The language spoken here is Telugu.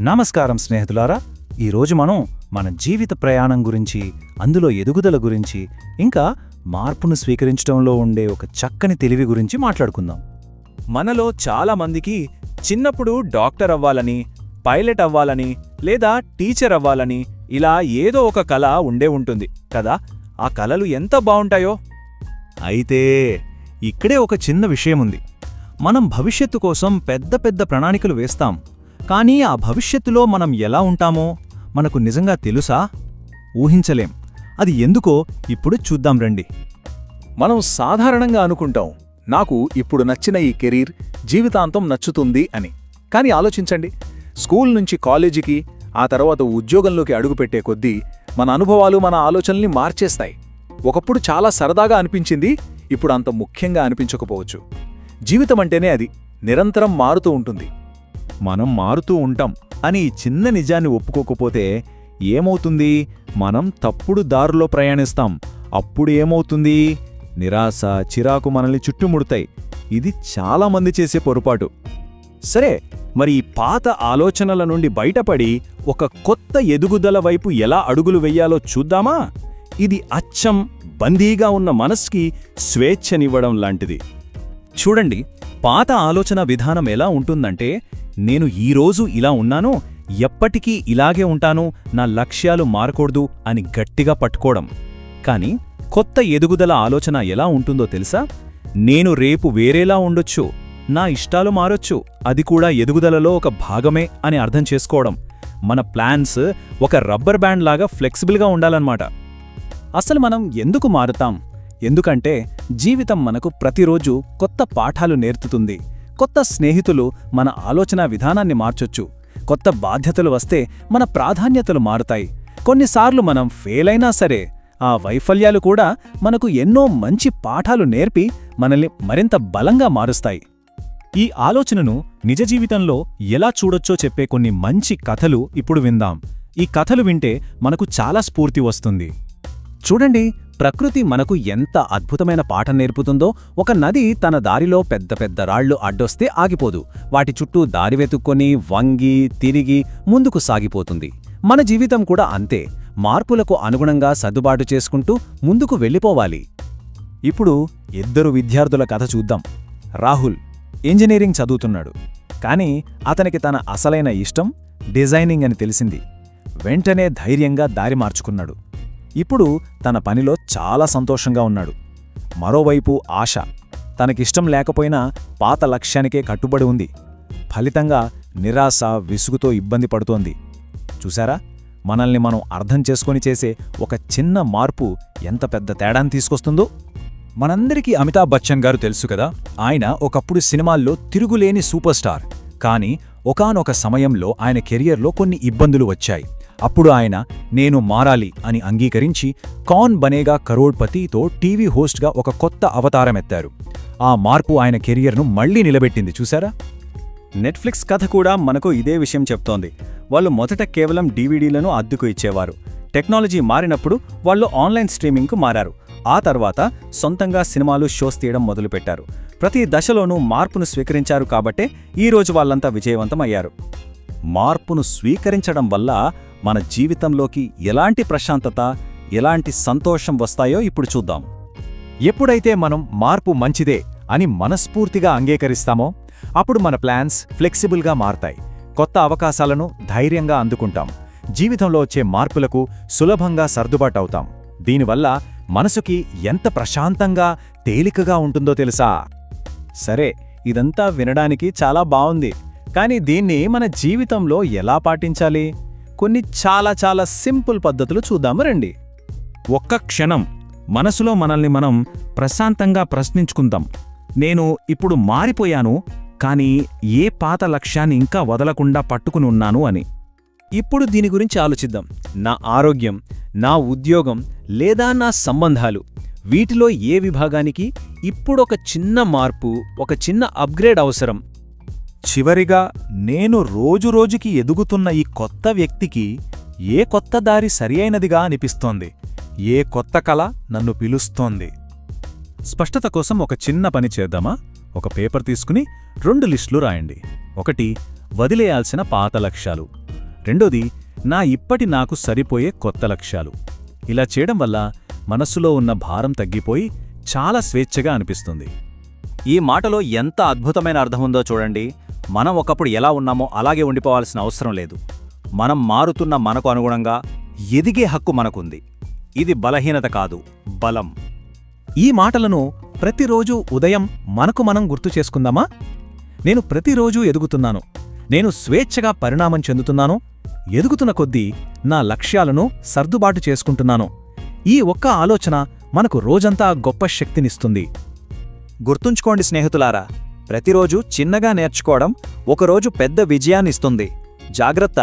నమస్కారం స్నేహితులారా. ఈరోజు మనం మన జీవిత ప్రయాణం గురించి అందులో ఎదుగుదల గురించి ఇంకా మార్పును స్వీకరించడంలో ఉండే ఒక చక్కని తెలివి గురించి మాట్లాడుకుందాం. మనలో చాలా మందికి చిన్నప్పుడు డాక్టర్ అవ్వాలని పైలట్ అవ్వాలని లేదా టీచర్ అవ్వాలని ఇలా ఏదో ఒక కళ ఉండే ఉంటుంది కదా? ఆ కళలు ఎంత బావుంటాయో అయితే ఇక్కడే ఒక చిన్న విషయముంది మనం భవిష్యత్తు కోసం పెద్ద పెద్ద ప్రణాళికలు వేస్తాం. కానీ ఆ భవిష్యత్తులో మనం ఎలా ఉంటామో మనకు నిజంగా తెలుసా? ఊహించలేం. అది ఎందుకో ఇప్పుడు చూద్దాం రండి. మనం సాధారణంగా అనుకుంటాం నాకు ఇప్పుడు నచ్చిన ఈ కెరీర్ జీవితాంతం నచ్చుతుంది అని. కానీ ఆలోచించండి స్కూల్ నుంచి కాలేజీకి ఆ తర్వాత ఉద్యోగంలోకి అడుగుపెట్టే కొద్దీ మన అనుభవాలు మన ఆలోచనల్ని మార్చేస్తాయి. ఒకప్పుడు చాలా సరదాగా అనిపించింది ఇప్పుడు అంత ముఖ్యంగా అనిపించకపోవచ్చు. జీవితం అంటేనే అది నిరంతరం మారుతూ ఉంటుంది. మనం మారుతూ ఉంటాం అని ఈ చిన్న నిజాన్ని ఒప్పుకోకపోతే ఏమవుతుంది? మనం తప్పుడు దారిలో ప్రయాణిస్తాం. అప్పుడు ఏమవుతుంది? నిరాశ చిరాకు మనల్ని చుట్టుముడతాయి. ఇది చాలామంది చేసే పొరపాటు. సరే మరి ఈ పాత ఆలోచనల నుండి బయటపడి ఒక కొత్త ఎదుగుదల వైపు ఎలా అడుగులు వెయ్యాలో చూద్దామా? ఇది అచ్చం బందీగా ఉన్న మనస్కి స్వేచ్ఛనివ్వడం లాంటిది. చూడండి పాత ఆలోచన విధానం ఎలా ఉంటుందంటే నేను ఈరోజు ఇలా ఉన్నాను ఎప్పటికీ ఇలాగే ఉంటాను నా లక్ష్యాలు మారకూడదు అని గట్టిగా పట్టుకోవడం. కాని కొత్త ఎదుగుదల ఆలోచన ఎలా ఉంటుందో తెలుసా? నేను రేపు వేరేలా ఉండొచ్చు నా ఇష్టాలు మారొచ్చు అది కూడా ఎదుగుదలలో ఒక భాగమే అని అర్థం చేసుకోవడం. మన ప్లాన్స్ ఒక రబ్బర్ బ్యాండ్ లాగా ఫ్లెక్సిబుల్గా ఉండాలన్నమాట. అసలు మనం ఎందుకు మారుతాం? ఎందుకంటే జీవితం మనకు ప్రతిరోజు కొత్త పాఠాలు నేర్పుతుంది కొత్త స్నేహితులు మన ఆలోచన విధానాన్ని మార్చొచ్చు. కొత్త బాధ్యతలు వస్తే మన ప్రాధాన్యతలు మారుతాయి. కొన్నిసార్లు మనం ఫెయిలైనా సరే ఆ వైఫల్యాలు కూడా మనకు ఎన్నో మంచి పాఠాలు నేర్పి మనల్ని మరింత బలంగా మారుస్తాయి. ఈ ఆలోచనను నిజ జీవితంలో ఎలా చూడొచ్చో చెప్పే కొన్ని మంచి కథలు ఇప్పుడు విందాం. ఈ కథలు వింటే మనకు చాలా స్ఫూర్తి వస్తుంది. చూడండి ప్రకృతి మనకు ఎంత అద్భుతమైన పాఠం నేర్పుతుందో ఒక నది తన దారిలో పెద్ద పెద్ద రాళ్ళు అడ్డొస్తే ఆగిపోదు. వాటి చుట్టూ దారి వెతుక్కొని వంగి తిరిగి ముందుకు సాగిపోతుంది. మన జీవితం కూడా అంతే. మార్పులకు అనుగుణంగా సర్దుబాటు చేసుకుంటూ ముందుకు వెళ్ళిపోవాలి. ఇప్పుడు ఇద్దరు విద్యార్థుల కథ చూద్దాం. రాహుల్ ఇంజనీరింగ్ చదువుతున్నాడు. కానీ అతనికి తన అసలైన ఇష్టం డిజైనింగ్ అని తెలిసింది. వెంటనే ధైర్యంగా దారి మార్చుకున్నాడు. ఇప్పుడు తన పనిలో చాలా సంతోషంగా ఉన్నాడు. మరోవైపు ఆశ తనకిష్టం లేకపోయినా పాత లక్ష్యానికే కట్టుబడి ఉంది. ఫలితంగా నిరాశ విసుగుతో ఇబ్బంది పడుతోంది. చూశారా? మనల్ని మనం అర్థం చేసుకొని చేసే ఒక చిన్న మార్పు ఎంత పెద్ద తేడాన్ని తీసుకొస్తుందో? మనందరికీ అమితాబ్ బచ్చన్ గారు తెలుసు కదా ఆయన ఒకప్పుడు సినిమాల్లో తిరుగులేని సూపర్ స్టార్. కానీ ఒకానొక సమయంలో ఆయన కెరియర్లో కొన్ని ఇబ్బందులు వచ్చాయి. అప్పుడు ఆయన నేను మారాలి అని అంగీకరించి కాన్ బనేగా కరోడ్పతితో టీవీ హోస్ట్గా ఒక కొత్త అవతారమెత్తారు. ఆ మార్పు ఆయన కెరియర్ను మళ్ళీ నిలబెట్టింది చూసారా నెట్ఫ్లిక్స్ కథ కూడా మనకు ఇదే విషయం చెప్తోంది. వాళ్ళు మొదట కేవలం డీవీడీలను అద్దెకు ఇచ్చేవారు. టెక్నాలజీ మారినప్పుడు వాళ్ళు ఆన్లైన్ స్ట్రీమింగ్కు మారారు. ఆ తర్వాత సొంతంగా సినిమాలు షోస్ తీయడం మొదలుపెట్టారు. ప్రతి దశలోనూ మార్పును స్వీకరించారు కాబట్టే ఈరోజు వాళ్ళంతా విజయవంతమయ్యారు. మార్పును స్వీకరించడం వల్ల మన జీవితంలోకి ఎలాంటి ప్రశాంతత ఎలాంటి సంతోషం వస్తాయో ఇప్పుడు చూద్దాం. ఎప్పుడైతే మనం మార్పు మంచిదే అని మనస్ఫూర్తిగా అంగీకరిస్తామో అప్పుడు మన ప్లాన్స్ ఫ్లెక్సిబుల్గా మారతాయి. కొత్త అవకాశాలను ధైర్యంగా అందుకుంటాం. జీవితంలో వచ్చే మార్పులకు సులభంగా సర్దుబాటవుతాం. దీనివల్ల మనసుకి ఎంత ప్రశాంతంగా తేలికగా ఉంటుందో తెలుసా? సరే ఇదంతా వినడానికి చాలా బావుంది కానీ దీన్ని మన జీవితంలో ఎలా పాటించాలి? కొన్ని చాలా చాలా సింపుల్ పద్ధతులు చూద్దాము రండి. ఒక్క క్షణం మనసులో మనల్ని మనం ప్రశాంతంగా ప్రశ్నించుకుందాం. నేను ఇప్పుడు మారిపోయాను కానీ ఏ పాత లక్ష్యాన్ని ఇంకా వదలకుండా పట్టుకుని ఉన్నాను అని. ఇప్పుడు దీని గురించి ఆలోచిద్దాం. నా ఆరోగ్యం నా ఉద్యోగం లేదా నా సంబంధాలు వీటిలో ఏ విభాగానికి? ఇప్పుడొక చిన్న మార్పు ఒక చిన్న అప్గ్రేడ్ అవసరం. చివరిగా నేను రోజురోజుకి ఎదుగుతున్న ఈ కొత్త వ్యక్తికి ఏ కొత్త దారి సరియైనదిగా అనిపిస్తోంది? ఏ కొత్త కళ నన్ను పిలుస్తోంది? స్పష్టత కోసం ఒక చిన్న పని చేద్దామా? ఒక పేపర్ తీసుకుని రెండు లిస్టులు రాయండి. ఒకటి వదిలేయాల్సిన పాత లక్ష్యాలు. రెండోది నా ఇప్పటి నాకు సరిపోయే కొత్త లక్ష్యాలు. ఇలా చేయడం వల్ల మనస్సులో ఉన్న భారం తగ్గిపోయి చాలా స్వేచ్ఛగా అనిపిస్తుంది. ఈ మాటలో ఎంత అద్భుతమైన అర్థం ఉందో చూడండి. మనం ఒకప్పుడు ఎలా ఉన్నామో అలాగే ఉండిపోవాల్సిన అవసరం లేదు. మనం మారుతున్న మనకు అనుగుణంగా ఎదిగే హక్కు మనకుంది. ఇది బలహీనత కాదు బలం. ఈ మాటలను ప్రతిరోజు ఉదయం మనకు మనం గుర్తు చేసుకుందామా? నేను ప్రతిరోజూ ఎదుగుతున్నాను. నేను స్వేచ్ఛగా పరిణామం చెందుతున్నాను. ఎదుగుతున్న కొద్దీ నా లక్ష్యాలను సర్దుబాటు చేసుకుంటున్నాను. ఈ ఒక్క ఆలోచన మనకు రోజంతా గొప్ప శక్తినిస్తుంది. గుర్తుంచుకోండి స్నేహితులారా ప్రతిరోజు చిన్నగా నేర్చుకోవడం ఒకరోజు పెద్ద విజయాన్నిస్తుంది. జాగ్రత్త.